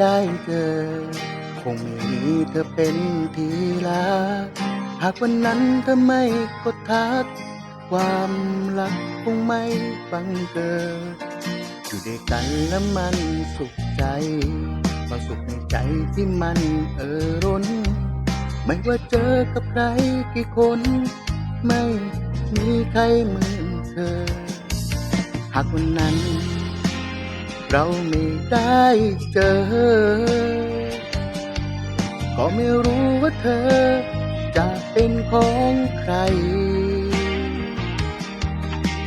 ได้เจอ คงไม่มีเธอเป็นทีลาหากวันนั้นเธอไม่กดทัก ความรักคงไม่บังเกิด อยู่ด้วยกันแล้วมันสุขใจความสุขในใจที่มันเออร้น ไม่ว่าเจอกับใครกี่คน ไม่มีใครเหมือนเธอ หากวันนั้น เราไม่ได้เจอ ก็ไม่รู้ว่าเธอ จะเป็นของใคร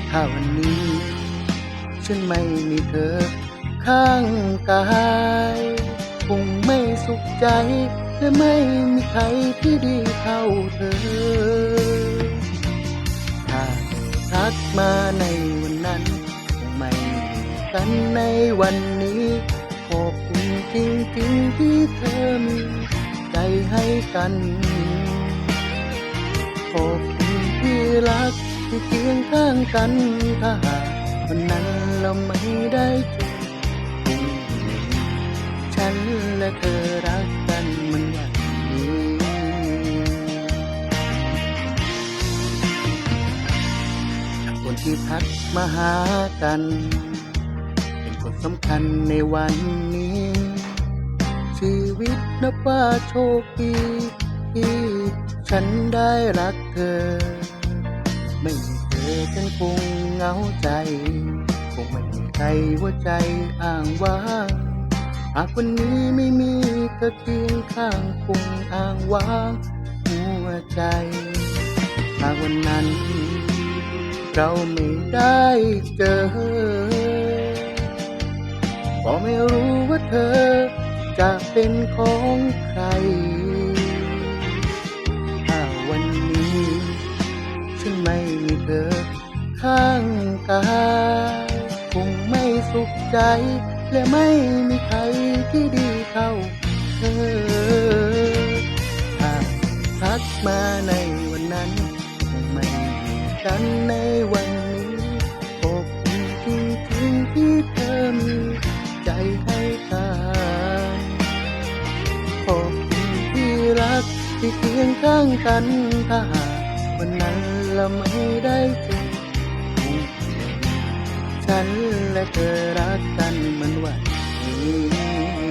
ถ้าวันนี้ ฉันไม่มีเธอ ข้างกายคงไม่สุขใจและไม่มีใครที่ดีเท่าเธอ ถ้าทักมาในวันนั้น กันในวันนี้ ขอบคุณจริงๆที่เธอมีใจให้กัน ขอบคุณที่รักที่เคียงข้างกัน ถ้าหากวันนั้นเราไม่ได้เจอคงไม่มีฉันและเธอรักกันมันอย่างนี้คนที่ทักมาหากัน สำคัญในวันนี้ ชีวิตนับว่าโชคดีที่ฉันได้รักเธอ ไม่มีเธอฉันคงเหงาใจ คงไม่มีใครหัวใจอ้างว้างหากวันนี้ไม่มีเธอเคียงข้างคงอ้างว้างหัวใจ หากวันนั้น เราไม่ได้เจอ ก็ไม่รู้ว่าเธอจะเป็นของใคร ถ้าวันนี้ฉันไม่มีเธอข้างกายคงไม่สุขใจ และไม่มีใครที่ดีเท่าเธอถ้าทักมาในวันนั้นคงไม่มีกันในวัน ที่เคียงข้างกันถ้าหากวันนั้นเราไม่ได้เจอคงฉันและเธอรักกันเหมือนวันนี้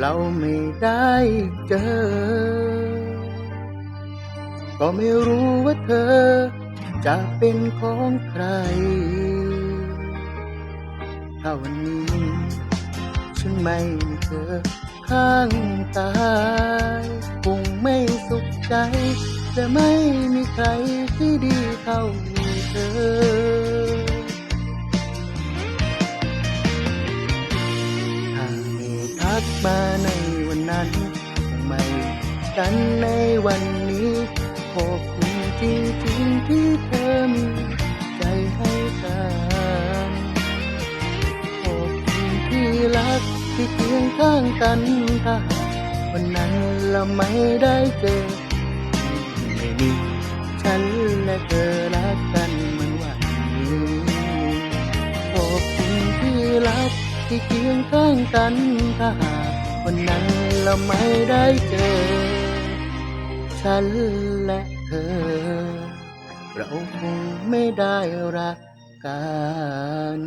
เราไม่ได้เจอ ก็ไม่รู้ว่าเธอ จะเป็นของใคร ถ้าวันนี้ ฉันไม่มีเธอข้างกายคงไม่สุขใจ จะไม่มีใครที่ดีเท่าเธอ มาในวันนั้นคงไม่กันในวันนี้ขอบคุณจริงๆที่เธอมีใจให้กันขอบคุณที่รักที่เคียงข้างกันถ้าวันนั้นเราไม่ได้เจอไม่มีฉันและเธอรักกันเหมือนวันนี้ขอบคุณที่รักที่เคียงข้างกันถ้าหาก เราไม่ได้เจอ ฉันและเธอ เราคงไม่ได้รักกัน